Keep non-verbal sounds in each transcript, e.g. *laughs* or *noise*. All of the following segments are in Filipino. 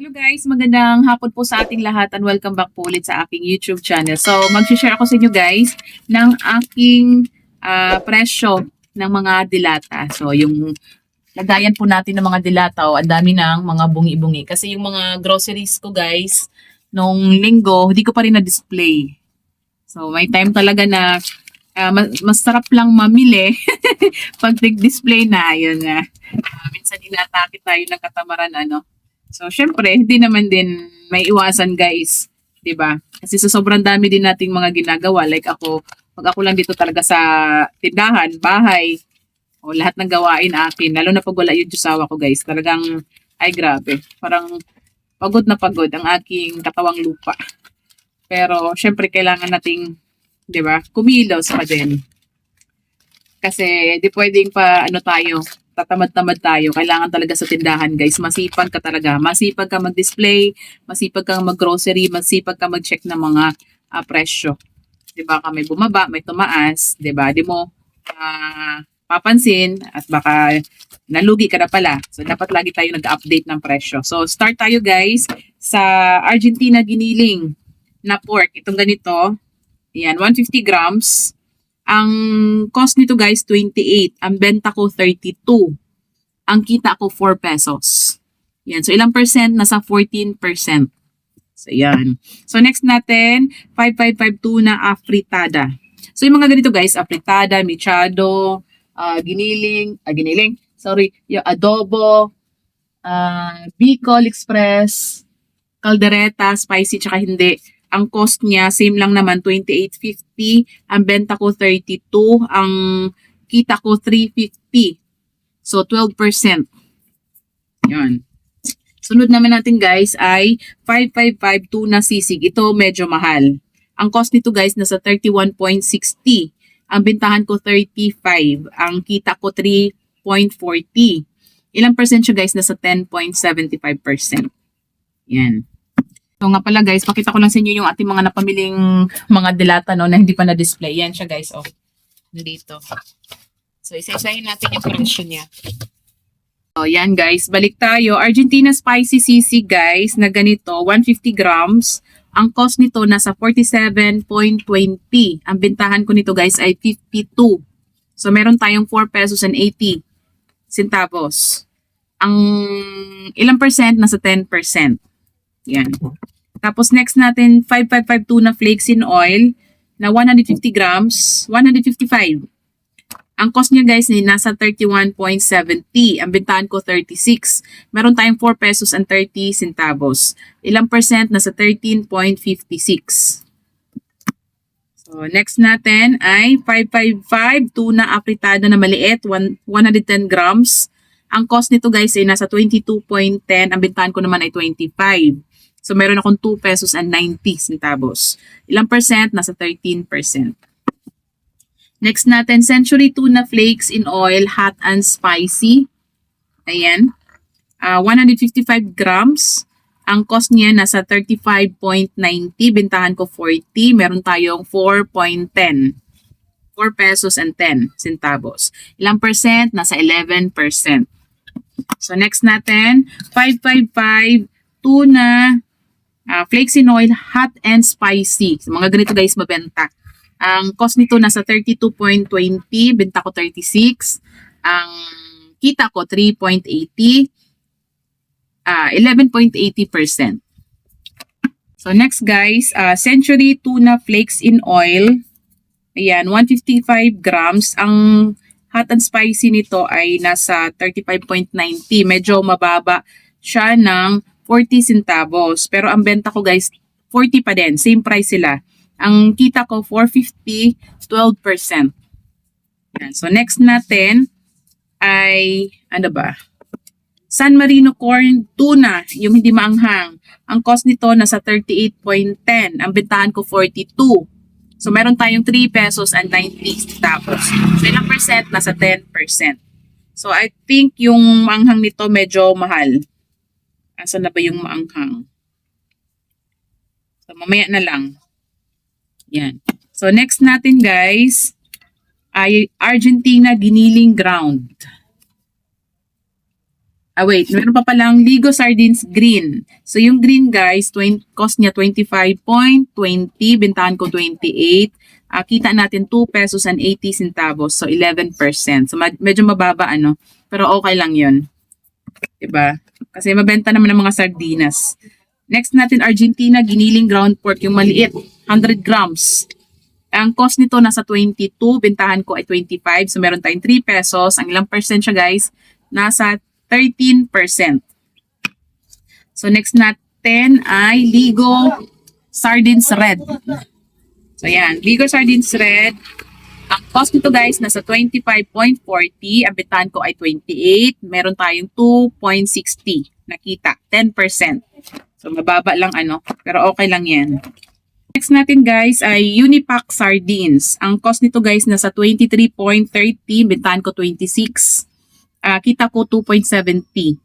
Hello guys, magandang hapon po sa ating lahat and welcome back po ulit sa aking YouTube channel. So, mag-share ako sa inyo guys ng aking ah, presyo ng mga dilata. So, yung lagayan po natin ng mga dilata, oh, ang dami ng mga bungi-bungi. Kasi yung mga groceries ko guys, nung linggo, hindi ko pa rin na-display. So, may time talaga na mas, masarap lang mamili *laughs* pag nag-display na, yun na. Ah, minsan inatake tayo ng katamaran, ano. So, syempre, hindi naman din may iwasan, guys. 'Di ba? Kasi sa sobrang dami din nating mga ginagawa, like ako, pag ako lang dito talaga sa tindahan, bahay, o lahat ng gawain akin, lalo na pag wala yung jusawa ko, guys, talagang, ay grabe, parang pagod na pagod ang aking katawang lupa. Pero, syempre, kailangan nating, 'di ba, kumilos pa din. Kasi, di pwedeng pa, ano tayo, tatamad-tamad tayo. Kailangan talaga sa tindahan, guys. Masipag ka talaga. Masipag ka mag-display, masipag ka mag-grocery, masipag ka mag-check ng mga ah, presyo. 'Di ba? Ka may bumaba, may tumaas, 'di ba? Di mo ah, papansin at baka nalugi ka na pala. So, dapat lagi tayo nag-update ng presyo. So, start tayo, guys, sa Argentina giniling na pork. Itong ganito. Yan, 150 grams. Ang cost nito guys, 28. Ang benta ko, 32. Ang kita ko, 4 pesos. Yan. So, ilang percent? Nasa 14%. So, yan. So, next natin, 5552 na afritada. So, yung mga ganito guys, afritada, michado, ah, giniling, ah, giniling, sorry, yung adobo, ah, Bicol Express, caldereta, spicy, tsaka hindi ang cost niya, same lang naman, 28.50. Ang benta ko, 32. Ang kita ko, 350. So, 12%. Yan. Sunod naman natin guys ay 5552 na sisig. Ito medyo mahal. Ang cost nito guys nasa 31.60. Ang bintahan ko 35. Ang kita ko 3.40. Ilang percent siya guys? Nasa 10.75%. Yan. So nga pala guys, pakita ko lang sa inyo yung ating mga napamiling mga dilata no, na hindi pa na-display. Yan siya guys, oh. Nandito. So isa-isahin natin yung presyo niya. So yan guys, balik tayo. Argentina Spicy Sisig guys, na ganito, 150 grams. Ang cost nito nasa 47.20. Ang bintahan ko nito guys ay 52. So meron tayong 4 pesos and 80 centavos. Ang ilang percent? Nasa 10%. Yan. Tapos next natin, 5552 na flakes in oil na 150 grams, 155. Ang cost niya guys ni nasa 31.70. Ang bintahan ko 36. Meron tayong 4 pesos and 30 centavos. Ilang percent? Nasa 13.56. So next natin ay 555 tuna apritada na maliit, one- 110 grams. Ang cost nito guys ay nasa 22.10. Ang bintahan ko naman ay 25. So, meron akong 2 pesos and 90 centavos. Ilang percent? Nasa 13%. Next natin, Century Tuna Flakes in Oil, Hot and Spicy. Ayan. Ah, 155 grams. Ang cost niya nasa 35.90. Bintahan ko 40. Meron tayong 4.10. 4 pesos and 10 centavos. Ilang percent? Nasa 11%. So, next natin, 555 tuna Ah, flakes in oil, hot and spicy. So, mga ganito guys mabenta. Ang cost nito nasa 32.20, benta ko 36. Ang kita ko 3.80, ah 11.80%. So next guys, ah, Century Tuna Flakes in Oil. Ayan, 155 grams. Ang hot and spicy nito ay nasa 35.90. Medyo mababa siya ng 40 centavos. Pero ang benta ko guys, 40 pa din. Same price sila. Ang kita ko, 450, 12%. Yan. So next natin ay, ano ba? San Marino Corn Tuna, yung hindi maanghang. Ang cost nito nasa 38.10. Ang bentahan ko 42. So meron tayong 3 pesos and 90 centavos. So ilang percent? Nasa 10%. So I think yung maanghang nito medyo mahal. Asan na ba yung maanghang? So, mamaya na lang. Yan. So, next natin guys, ay Argentina Giniling Ground. Ah, wait. Meron pa palang Ligo Sardines Green. So, yung green guys, 20, cost niya 25.20. Bintahan ko 28. Ah, kita natin 2 pesos and 80 centavos. So, 11%. So, medyo mababa, ano. Pero okay lang yun. 'Di ba? Kasi mabenta naman ng mga sardinas. Next natin, Argentina, giniling ground pork, yung maliit, 100 grams. Ang cost nito nasa 22, bentahan ko ay 25. So meron tayong 3 pesos. Ang ilang percent siya guys? Nasa 13%. So next natin ay Ligo Sardines Red. So yan, Ligo Sardines Red. Ang cost nito guys, nasa 25.40. Ang bentahan ko ay 28. Meron tayong 2.60. Nakita, 10%. So mababa lang ano, pero okay lang yan. Next natin guys ay Unipack Sardines. Ang cost nito guys nasa 23.30, bentahan ko 26. Ah, kita ko 2.70.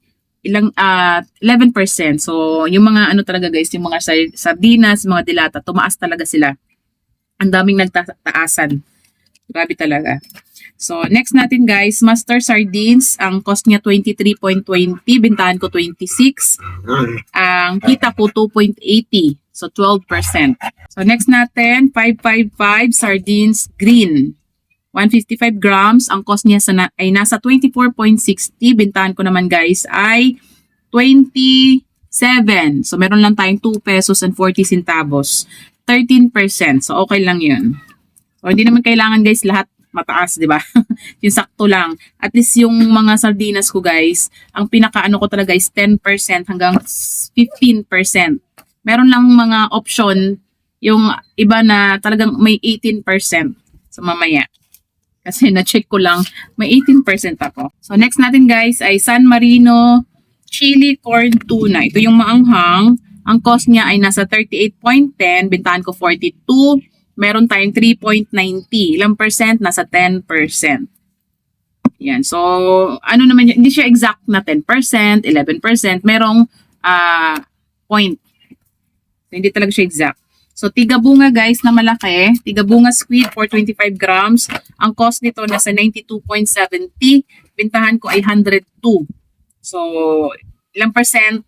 Ilang ah 11%. So yung mga ano talaga guys, yung mga sar- sardinas, mga dilata, tumaas talaga sila. Ang daming nagtaasan. Grabe talaga. So, next natin guys, Master Sardines. Ang cost niya 23.20. Bintahan ko 26. Ang kita ko 2.80. So, 12%. So, next natin, 555 Sardines Green. 155 grams. Ang cost niya sa na- ay nasa 24.60. Bintahan ko naman guys ay 27. So, meron lang tayong 2 pesos and 40 centavos. 13%. So, okay lang yun. So, hindi naman kailangan guys lahat mataas, di ba? *laughs* yung sakto lang. At least yung mga sardinas ko guys, ang pinakaano ko talaga is 10% hanggang 15%. Meron lang mga option, yung iba na talagang may 18%. So, mamaya. Kasi *laughs* na-check ko lang, may 18% ako. So, next natin guys ay San Marino Chili Corn Tuna. Ito yung maanghang. Ang cost niya ay nasa 38.10. Bintahan ko 42 meron tayong 3.90. Ilang percent? Nasa 10%. Yan. So, ano naman yun? Hindi siya exact na 10%, 11%. Merong ah point. So, hindi talaga siya exact. So, tiga bunga guys na malaki. Tiga bunga squid for 25 grams. Ang cost nito nasa 92.70. Bintahan ko ay 102. So, ilang percent?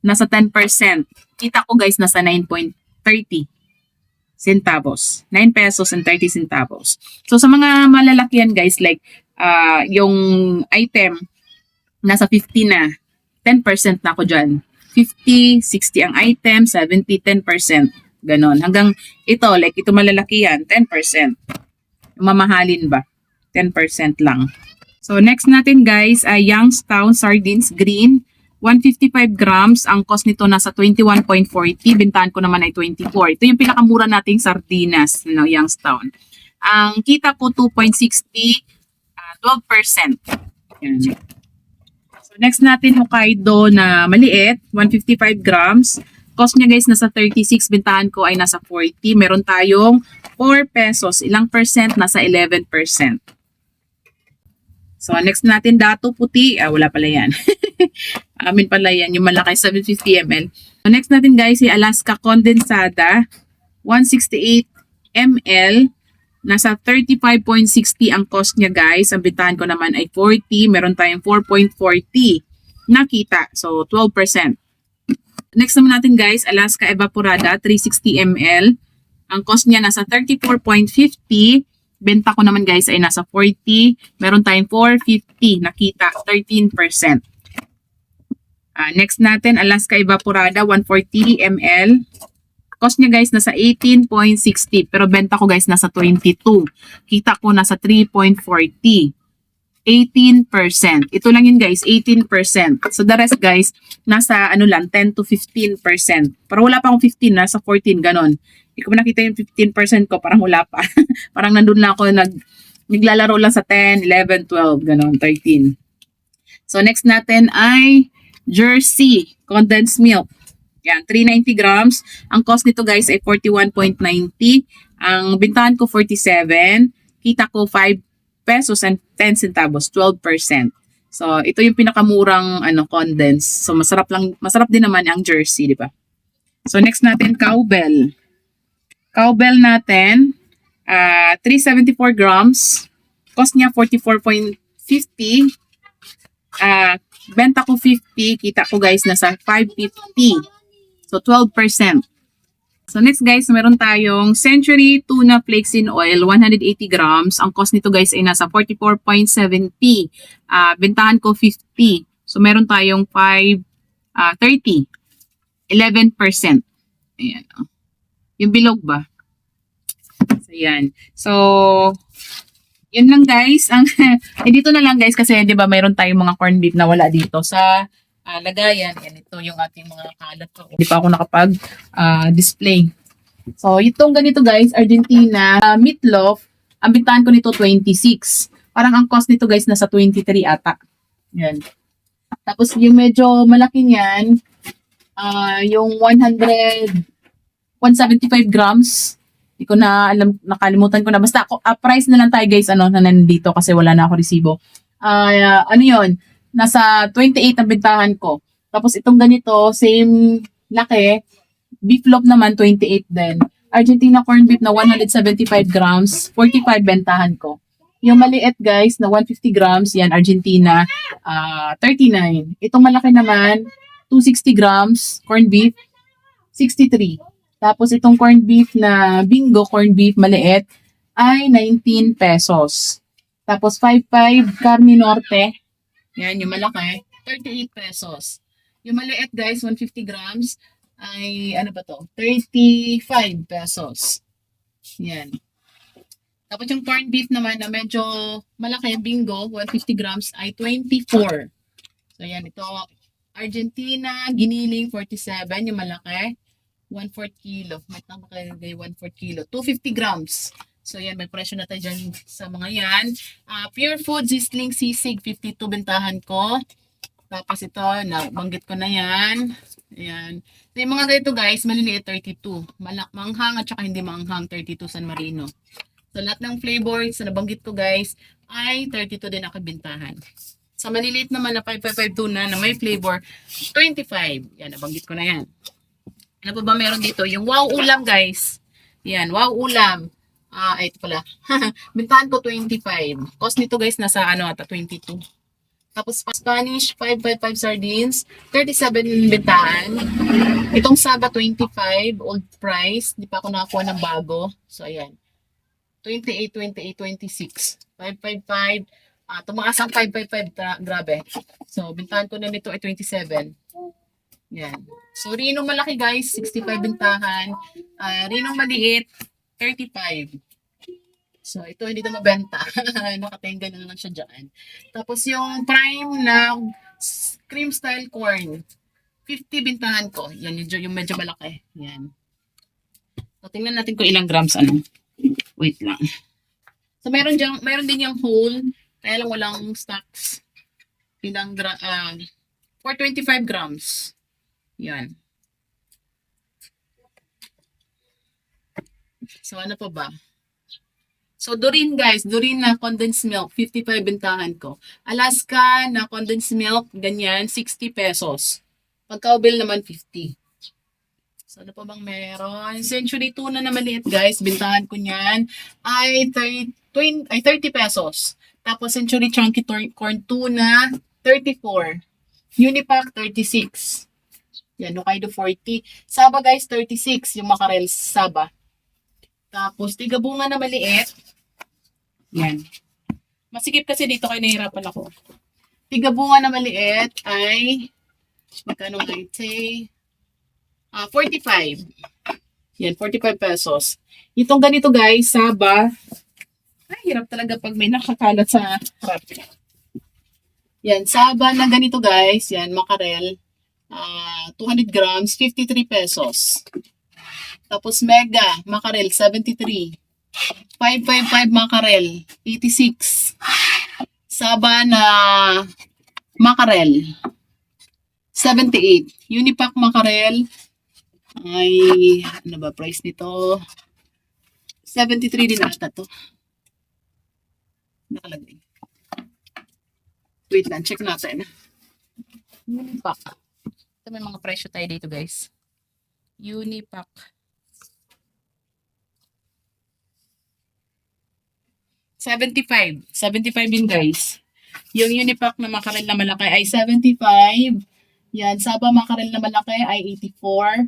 Nasa 10%. Kita ko guys nasa 9.30 centavos. 9 pesos and 30 centavos. So sa mga malalakihan guys, like uh, yung item, nasa 50 na. 10% na ako dyan. 50, 60 ang item, 70, 10%. Ganon. Hanggang ito, like ito malalakihan, 10%. Yung mamahalin ba? 10% lang. So next natin guys ay Youngstown Sardines Green. 155 grams. Ang cost nito nasa 21.40. Bintahan ko naman ay 24. Ito yung pinakamura nating sardinas, no, Youngstown. Ang kita ko 2.60, uh, 12%. Yan. So next natin Hokkaido na maliit, 155 grams. Cost niya guys nasa 36, bintahan ko ay nasa 40. Meron tayong 4 pesos. Ilang percent? Nasa 11%. So next natin dato puti. Ah, wala pala yan. *laughs* Amin pala yan, yung malaki 750 ml. So next natin guys, si Alaska Condensada, 168 ml. Nasa 35.60 ang cost niya guys. Ang bintahan ko naman ay 40. Meron tayong 4.40 nakita. So 12%. Next naman natin guys, Alaska Evaporada, 360 ml. Ang cost niya nasa 34.50. Benta ko naman guys ay nasa 40. Meron tayong 450 nakita, 13%. Ah, next natin, Alaska Evaporada, 140 ml. Cost niya guys, nasa 18.60. Pero benta ko guys, nasa 22. Kita ko nasa 3.40. 18%. Ito lang yun guys, 18%. So the rest guys, nasa ano lang, 10 to 15%. Pero wala pa akong 15, nasa 14, ganon. Hindi ko nakita yung 15% ko, parang wala pa. *laughs* parang nandun lang ako, nag, naglalaro lang sa 10, 11, 12, ganon, 13. So next natin ay Jersey condensed milk. Yan, 390 grams. Ang cost nito guys ay 41.90. Ang bintahan ko 47. Kita ko 5 pesos and 10 centavos, 12%. So, ito yung pinakamurang ano condensed. So, masarap lang masarap din naman ang Jersey, di ba? So, next natin cowbell. Cowbell natin ah 374 grams. Cost niya 44.50. Ah, benta ko 50, kita ko guys nasa 550. So 12%. So next guys, meron tayong Century Tuna Flakes in Oil, 180 grams. Ang cost nito guys ay nasa 44.70. Ah, bentahan ko 50. So meron tayong 5, ah 30. 11%. Ayan. oh. Yung bilog ba? So, yan. So, yun lang guys. Ang, *laughs* eh, dito na lang guys kasi di ba mayroon tayong mga corned beef na wala dito sa ah, lagayan. Yan ito yung ating mga kalat ko. Hindi pa ako nakapag ah, display. So, itong ganito guys, Argentina ah, meatloaf, ang bintahan ko nito 26. Parang ang cost nito guys nasa 23 ata. Yan. Tapos yung medyo malaki niyan, ah yung 100 175 grams. Hindi ko na alam, nakalimutan ko na. Basta ako, ah, price na lang tayo guys, ano, na nandito kasi wala na ako resibo. Ah, ano yon Nasa 28 ang bentahan ko. Tapos itong ganito, same laki. Beef loaf naman, 28 din. Argentina corned beef na 175 grams, 45 bentahan ko. Yung maliit guys, na 150 grams, yan, Argentina, ah 39. Itong malaki naman, 260 grams, corned beef, 63. Tapos itong corned beef na bingo corned beef maliit ay 19 pesos. Tapos 55 carne norte. Yan, yung malaki. 38 pesos. Yung maliit guys, 150 grams ay ano ba to? 35 pesos. Yan. Tapos yung corned beef naman na medyo malaki, bingo, 150 grams ay 24. So yan, ito Argentina, giniling 47, yung malaki. 1/4 kilo. May tama kayo 1/4 kilo. 250 grams. So yan, may presyo na tayo dyan sa mga yan. Ah, Pure Food Zisling Sisig, 52 bentahan ko. Tapos ito, nabanggit ko na yan. Ayan. So yung mga ganito guys, maliliit 32. Malak manghang at saka hindi manghang 32 San Marino. So lahat ng flavors na nabanggit ko guys ay 32 din ako bintahan. Sa maliliit naman na 555 tuna na may flavor, 25. Yan, nabanggit ko na yan. Ano pa ba meron dito? Yung wow ulam, guys. Yan, wow ulam. Ah, ito pala. *laughs* Bintahan ko 25. Cost nito, guys, nasa ano ata, 22. Tapos Spanish, 555 sardines, 37 bintahan. Itong Saba, 25, old price. Di pa ako nakakuha ng bago. So, ayan. 28, 28, 26. 555. Ah, tumaas ang 555. Tra- grabe. So, bintahan ko na nito ay 27. Yan. So, rinong malaki guys, 65 bintahan. Ah, rinong maliit, 35. So, ito hindi na mabenta. *laughs* Nakatenga na lang siya dyan. Tapos yung prime na cream style corn, 50 bintahan ko. Yan, yung, yung medyo malaki. Yan. So, tingnan natin kung ilang grams ano. Wait lang. So, meron, dyan, meron din yung whole, kaya lang walang stocks. Ilang gra ah, 425 grams. Yan. So, ano pa ba? So, Dorin guys, Dorin na condensed milk, 55 bentahan ko. Alaska na condensed milk, ganyan, 60 pesos. Pagka-ubil naman, 50. So, ano pa bang meron? Century tuna na maliit guys, bintahan ko niyan ay 30, 20, ay 30 pesos. Tapos, Century chunky corn tuna, 34. Unipack, 36. Yan, Hokkaido 40. Saba guys, 36 yung makarel Saba. Tapos, tiga bunga na maliit. Yan. Masikip kasi dito kayo nahirapan ako. Tiga bunga na maliit ay magkano nga ite? Ah, 45. Yan, 45 pesos. Itong ganito guys, Saba. Ay, hirap talaga pag may nakakalat sa harap. Yan, Saba na ganito guys. Yan, makarel. Ah, 200 grams, 53 pesos. Tapos Mega, Makarel, 73. 555 Makarel, 86. Saba na Makarel, 78. Unipack Makarel, ay, ano ba price nito? 73 din ata to. Nakalagay. Wait lang, check natin. Unipack. Ito may mga presyo tayo dito guys. Unipack. Seventy-five. Seventy-five din guys. Yung Unipack na makarel na malaki ay 75. Yan, Saba makarel na malaki ay 84.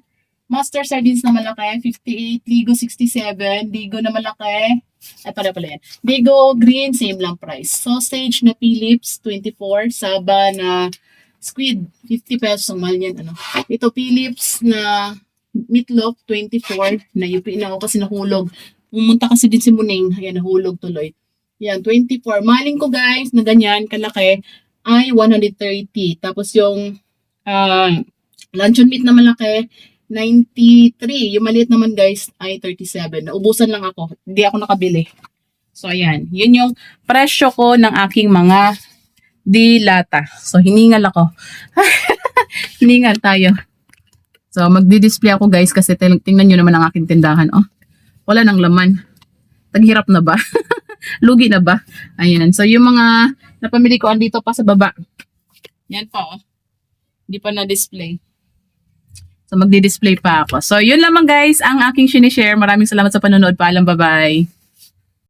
Master Sardines na malaki, 58. Ligo, 67. Ligo na malaki, ay pala pala yan. Ligo Green, same lang price. Sausage na Philips, 24. Saba na Squid, 50 pesos. Ang mahal yan. Ano. Ito, Philips na Meatloaf, 24. Nayupi na ako kasi nahulog. Pumunta kasi din si Muning. Ayan, nahulog tuloy. Yan, 24. Maling ko guys, na ganyan, kalaki, ay 130. Tapos yung ah luncheon meat na malaki, 93. Yung maliit naman guys ay 37. Naubusan lang ako. Hindi ako nakabili. So ayan, yun yung presyo ko ng aking mga dilata. So hiningal ako. *laughs* hiningal tayo. So magdi-display ako guys kasi ting- tingnan nyo naman ang aking tindahan. Oh, wala nang laman. Taghirap na ba? *laughs* Lugi na ba? Ayan. So yung mga napamili ko andito pa sa baba. Yan pa oh. Hindi pa na-display. So magdi-display pa ako. So yun lamang guys ang aking sinishare. Maraming salamat sa panonood. Paalam, bye-bye.